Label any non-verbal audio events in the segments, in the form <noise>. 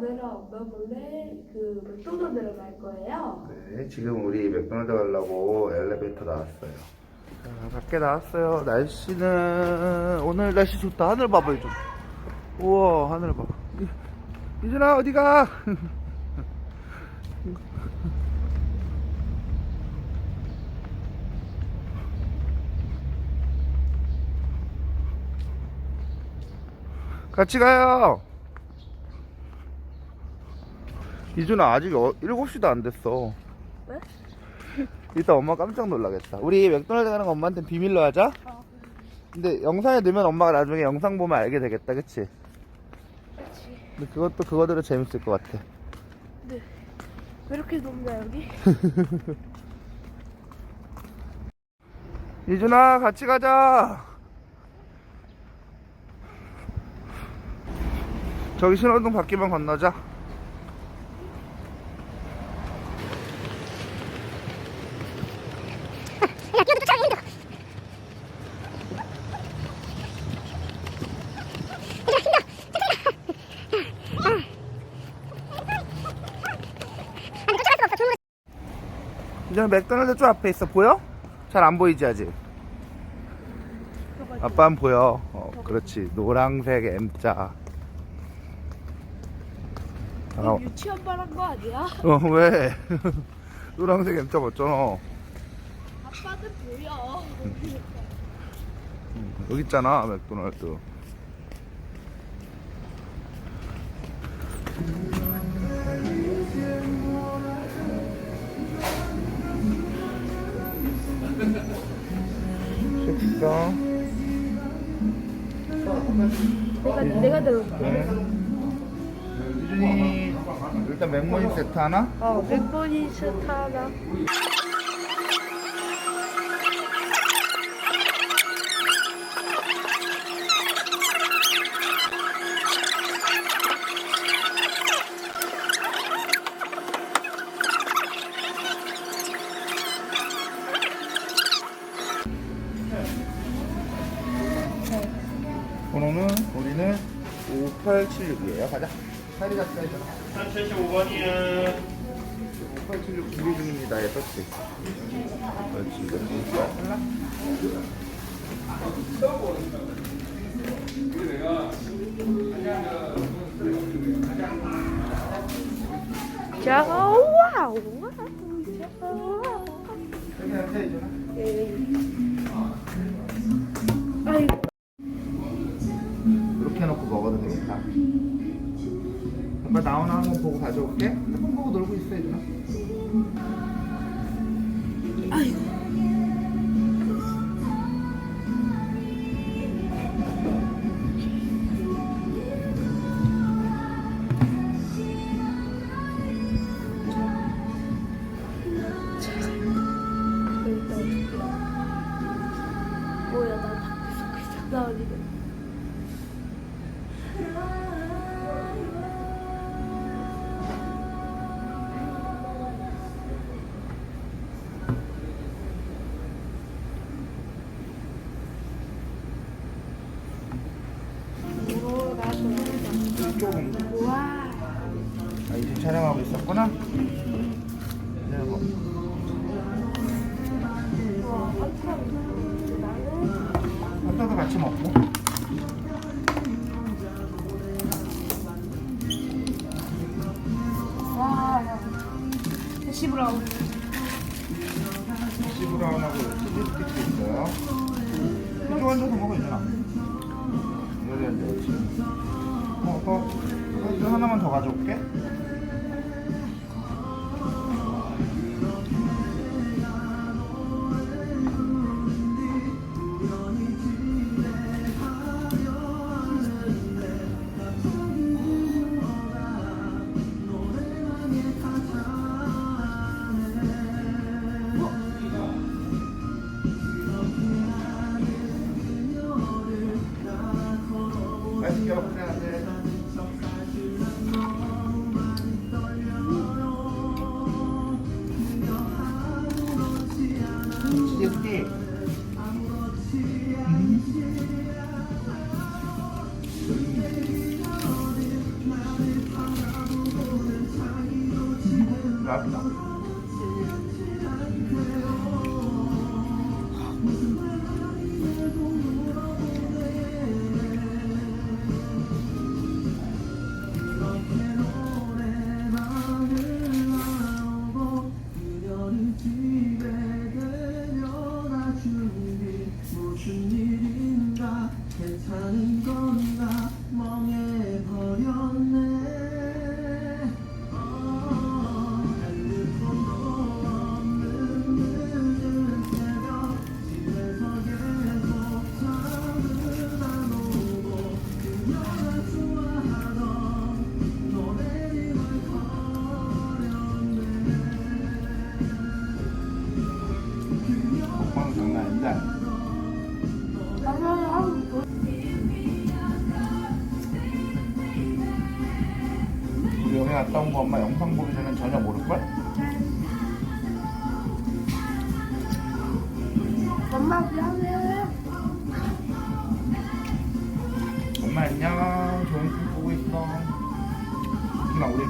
내려 몰래 그 맥도날드 내려갈 거예요. 네, 지금 우리 맥도날드 가려고 엘리베이터 나왔어요. 자, 밖에 나왔어요. 날씨는 오늘 날씨 좋다. 하늘 봐봐 좀. 우와 하늘 봐. 이- 이준아 어디가? <laughs> 같이 가요. 이준아 아직 어, 7시도 안 됐어. 왜? <laughs> 이따 엄마 깜짝 놀라겠다. 우리 맥도날드 가는 거 엄마한테 비밀로 하자. 어. 근데 영상에 넣으면 엄마가 나중에 영상 보면 알게 되겠다, 그치? 그렇지. 근데 그것도 그거대로 재밌을 것 같아. 네. 왜 이렇게 높냐 여기? <laughs> 이준아, 같이 가자. 저기 신호등 바뀌면 건너자. 이준아, 맥도날드 쪽 앞에 있어. 보여? 잘 안 보이지, 아직? 아빠는 보여. 어, 그렇지. 노란색 M자. 어, 이거 유치원 말한 거 아니야? 어, 왜? <laughs> 노란색 M자 맞잖아. 아빠는 보여. 여기 있잖아, 맥도날드. 식당. 내가 내가 들어올게. 네. 일단 맥모닝 세트 하나? 어, 맥보니 스타 하 5876이에요. 가자. 사리 갔다 해줘. 75번이야. 5876 준비 중입니다. 예, 떴지. 그렇지. 할라? 자, 와우, 와우. 자, 와우. 나오나 한번 보고 가져올게. 한번 보고 놀고 있어, 얘들아. 우와. 아, 이제 촬영하고 있었구나? 핫도그 같이 먹고. 와, 야. 대시 브라운. 치즈 스틱도 있어요. 이쪽 앉아서 먹어, 얘들아. 여기 앉아, 그렇지. 어, 더, 이거 하나만 더 가져올게. 엄마 미안해. 엄마 안녕. 좋은 꿈 꾸고 있어. 누나 우리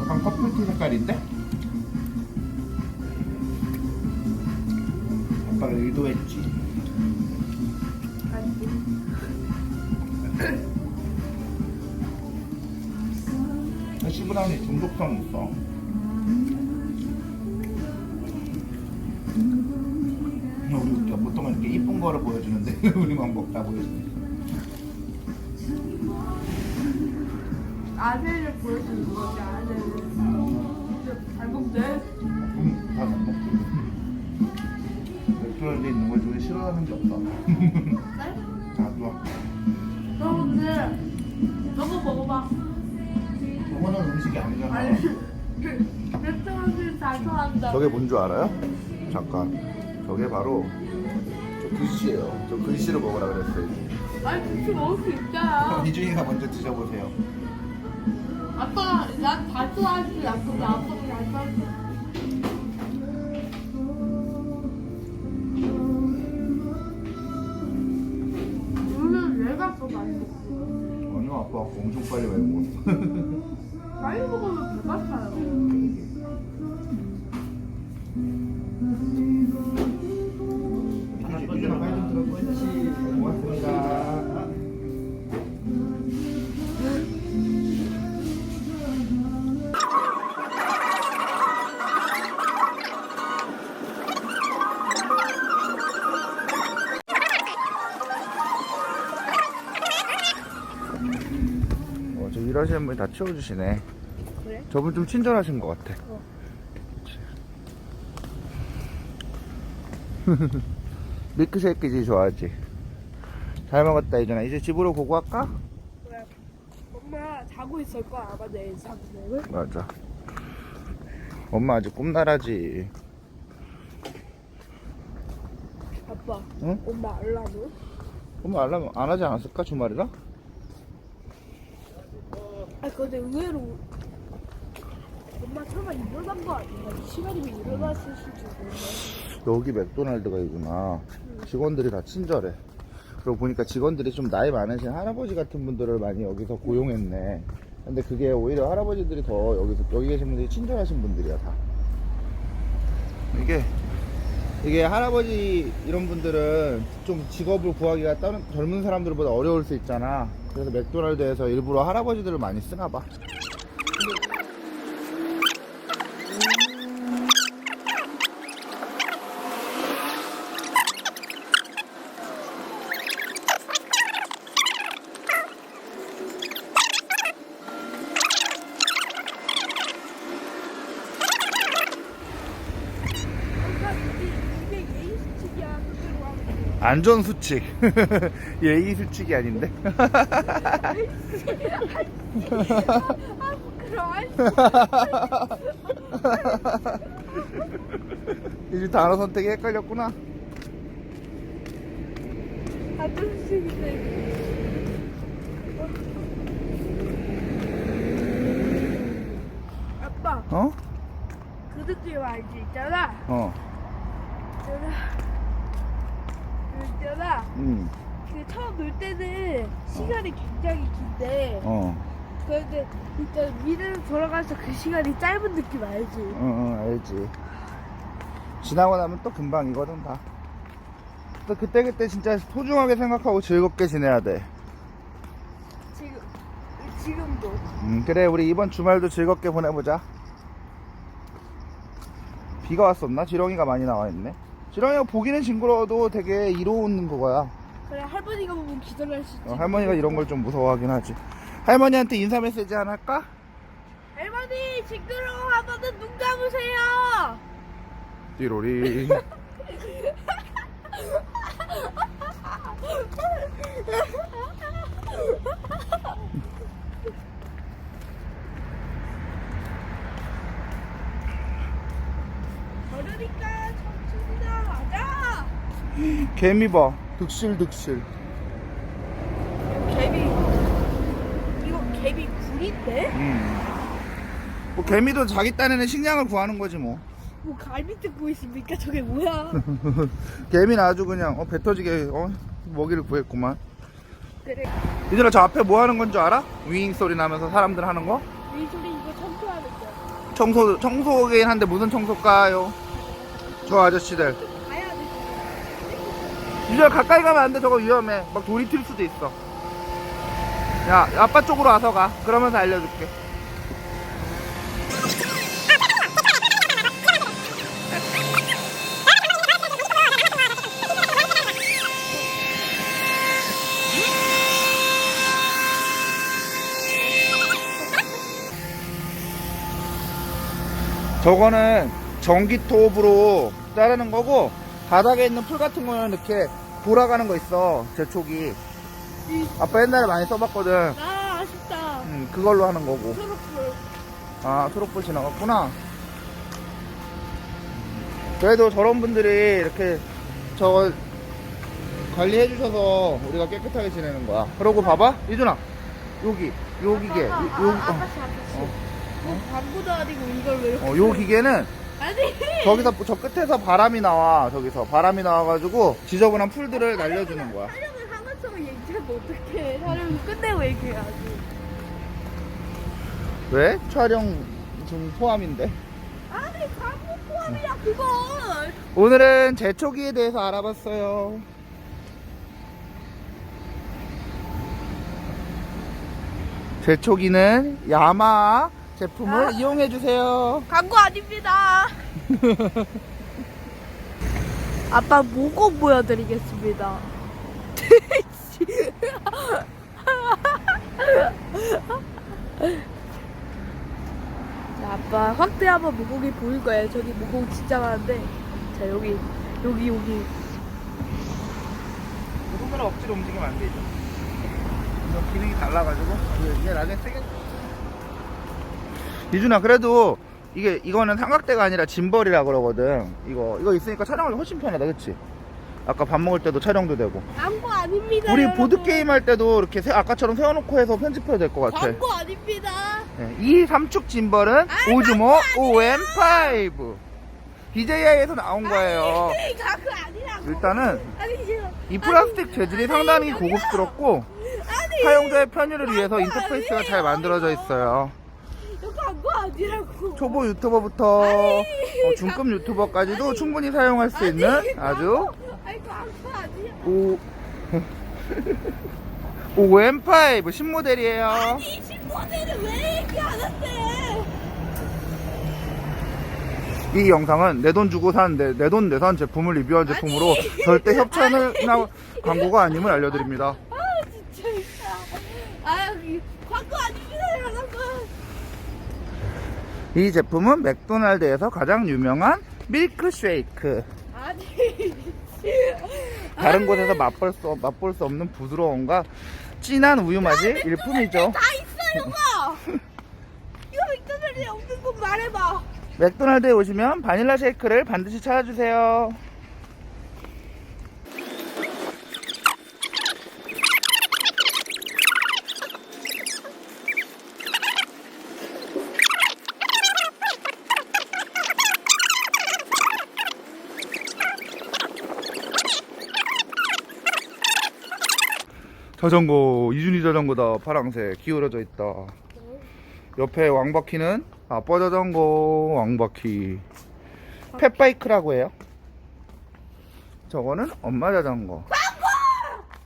약간 커플티 색깔인데? 아빠가 의도했지. 시브라운이 중독성 있어. 보통 이렇게 이쁜 거를 보여주는데 우리만 먹다 보여주니까. 아내를 보여주는 거지 아내를. 진짜 잘 먹네. 음, 다잘 먹지. 맥주한테 있는 걸 중에 싫어하는 게 없어. 아, 좋아. 너 근데 저거 먹어봐. 저거는 음식이 아니잖아. 아니 좋아한다. 저게 뭔 줄 알아요? 잠깐. 저게 바로 저 글씨예요. 저 글씨를 먹으라 그랬어요. 아니 김치 먹을 수 있잖아. 이준이가 먼저 드셔보세요. 아빠 난다 좋아하지. 아빠 아빠가 다 좋아하지. 오늘 내가 더 많이 먹어. 아니요, 아빠 엄청 빨리 많이 먹었어. 많이 먹으면 배고파요. 했지. 고맙습니다. 어, 저 일하시는 분이 다 치워주시네. 그래? 저분 좀 친절하신 것 같아. 어. <laughs> 밀크쉐이크지 좋아하지. 잘 먹었다 이준아. 이제 집으로 고고 할까? 그래. 엄마 자고 있을 거야 아마 내일 잠을. 맞아. 엄마 아직 꿈나라지. 아빠. 응? 엄마 알람은? 엄마 알람 안 하지 않았을까 주말이라? 아 근데 의외로 엄마 설마 일어난 거 아니야? 이 시간이면 일어났을 수도 있는데. 여기 맥도날드가 있구나. 직원들이 다 친절해. 그리고 보니까 직원들이 좀 나이 많으신 할아버지 같은 분들을 많이 여기서 고용했네. 근데 그게 오히려 할아버지들이 더 여기서 여기 계신 분들이 친절하신 분들이야 다. 이게 이게 할아버지 이런 분들은 좀 직업을 구하기가 다른 젊은 사람들보다 어려울 수 있잖아. 그래서 맥도날드에서 일부러 할아버지들을 많이 쓰나 봐. 엄마 이게 이게 예의 수칙이야 그대로 하는 거. 안전 수칙. <laughs> 예의 수칙이 아닌데. 아 <laughs> 부끄러워. 이제 단어 선택이 헷갈렸구나. 안전 수칙인데. 아빠 어? 그들집 알지 있잖아. 어. 있잖아. 그 있잖아. 응. 그 처음 놀 때는 시간이 굉장히 긴데 어. 그런데 일단 미래로 돌아가서 그 시간이 짧은 느낌 알지? 응, 응, 알지. 지나고 나면 또 금방이거든, 다. 또 그때그때 진짜 소중하게 생각하고 즐겁게 지내야 돼. 지금 지금도 음, 그래, 우리 이번 주말도 즐겁게 보내보자. 비가 왔었나? 지렁이가 많이 나와 있네. 지렁이가 보기는 징그러워도 되게 이로운 그거야. 그래 할머니가 보면 기절할 수 있지. 어, 할머니가 이런 걸 좀 무서워하긴 하지. 할머니한테 인사 메시지 하나 할까? 할머니 징그러워 하면은 눈 감으세요. 띠로리. 그러니까 청춘이다 맞아. 개미 봐. 득실득실. 개비 이거 개비 굴인데? 음. 뭐 개미도 자기 딴에는 식량을 구하는 거지 뭐. 뭐 갈비 뜯고 있습니까? 저게 뭐야? <laughs> 개미는 아주 그냥 어, 배 터지게 어, 먹이를 구했구만. 그래 얘들아 저 앞에 뭐 하는 건 줄 알아? 윙 소리 나면서 사람들 하는 거? 이 소리 이거 청소하는 거야. 청소 청소긴 한데 무슨 청소일까요? 저 아저씨들. 유저 가까이 가면 안 돼. 저거 위험해. 막 돌이 튈 수도 있어. 야 아빠 쪽으로 와서 가. 그러면서 알려줄게. 저거는 전기톱으로 자르는 거고 바닥에 있는 풀 같은 거는 이렇게 돌아가는 거 있어 제촉이 아빠 옛날에 많이 써봤거든 아 아쉽다. 음, 그걸로 하는 거고 초록불. 아 초록불 지나갔구나 그래도 저런 분들이 이렇게 저거 관리해 주셔서 우리가 깨끗하게 지내는 거야 그러고 봐봐 이준아 여기 요 기계 요, 요, 아, 아까씨 아까씨. 뭐 광고도 아니고 이걸 왜 이렇게? 어, 요 기계는 아니. 저기서 저 끝에서 바람이 나와 저기서 바람이 나와가지고 지저분한 풀들을 날려주는 거야 촬영을 하면서 얘기하면 어떡해? 촬영 끝내고 얘기해야지. 왜? 촬영 중 포함인데 아니 광고 포함이야 그걸. 오늘은 제초기에 대해서 알아봤어요 제초기는 야마 제품을 아. 이용해 주세요 광고 아닙니다. <laughs> 아빠 모공 보여드리겠습니다. <laughs> 자, 아빠 확대 한번 모공이 보일 거예요. 저기 모공 진짜 많은데. 자, 여기, 여기, 여기. 손가락 억지로 움직이면 안 되죠 이거 기능이 달라가지고 이게 나중에 세게 이준아 그래도 이게 이거는 삼각대가 아니라 짐벌이라 그러거든 이거 이거 있으니까 촬영하기 훨씬 편하다 그치? 아까 밥 먹을 때도 촬영도 되고 광고 아닙니다. 우리 여러분. 보드게임 할 때도 이렇게 세- 아까처럼 세워놓고 해서 편집해도 될 것 같아 광고 아닙니다. 네, 이 삼축 짐벌은 오즈모 OM5 DJI에서 나온 거예요 아니, 광고 아니라고. 일단은 아니, 지금. 이 플라스틱 재질이 상당히 고급스럽고 아니, 사용자의 편의를 위해서 인터페이스가 잘 만들어져 있어요 이 거 아니라고. 초보 유튜버부터 어, 중급 유튜버까지도 충분히 사용할 수 있는 아주 아니, 광고 아니야. 오 <laughs> OM5 신모델이에요 아니, 신모델을 왜 얘기하는데? 이 영상은 내 돈 주고 산 내 돈 내산 제품을 리뷰한 제품으로 절대 협찬이나 광고가 아님을 알려드립니다. 아, 진짜. 아, 이 광고 아닙니다, 여러분. 이 제품은 맥도날드에서 가장 유명한 밀크 쉐이크. 아니. 다른 곳에서 맛볼 수, 맛볼 수 없는 부드러움과 진한 우유 맛이 일품이죠. 다 있어, 이거. <laughs> 이거 맥도날드에 없는 거 말해봐. 맥도날드에 오시면 바닐라 쉐이크를 반드시 찾아주세요. 자전거 이준이 자전거다 파랑색 기울어져 있다 옆에 왕바퀴는 아빠 자전거 왕바퀴. 펫바이크라고 해요. 저거는 엄마 자전거.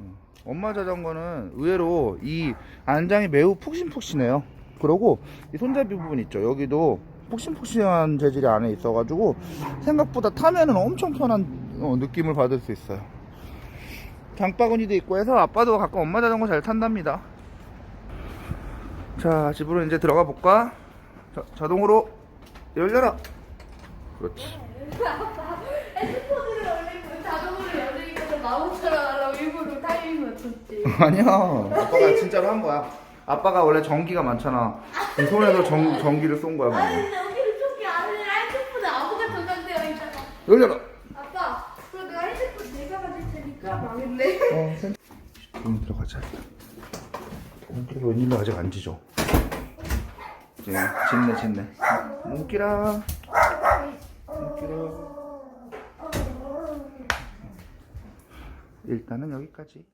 음, 엄마 자전거는 의외로 이 안장이 매우 푹신푹신해요. 그리고 이 손잡이 부분 있죠. 여기도 푹신푹신한 재질이 안에 있어가지고 생각보다 타면은 엄청 편한 어, 느낌을 받을 수 있어요. 장바구니도 있고 해서 아빠도 가끔 엄마 자전거 잘 탄답니다. 자, 집으로 이제 들어가 볼까? 자, 자동으로 열려라. 그렇지. 핸드폰으로 열리고 자동으로 열리니까 마법처럼 하려고 일부러 타이밍 맞췄지. <laughs> 아니야. 아빠가 진짜로 한 거야. 아빠가 원래 전기가 많잖아. 이 손에서 전, 전기를 쏜 거야. 아니 방금. 근데 여기는 저기 안에 핸드폰에 아무가 저장되어 있잖아. 열려라. 아빠, 그럼 내가 핸드폰 내가 가질 테니까 망했네. 어, 센... 좀 들어가 자. 몽키가 웬일로 아직 안 지죠? 이제 짓네, 짓네. 몽키라. 몽키라. 일단은 여기까지.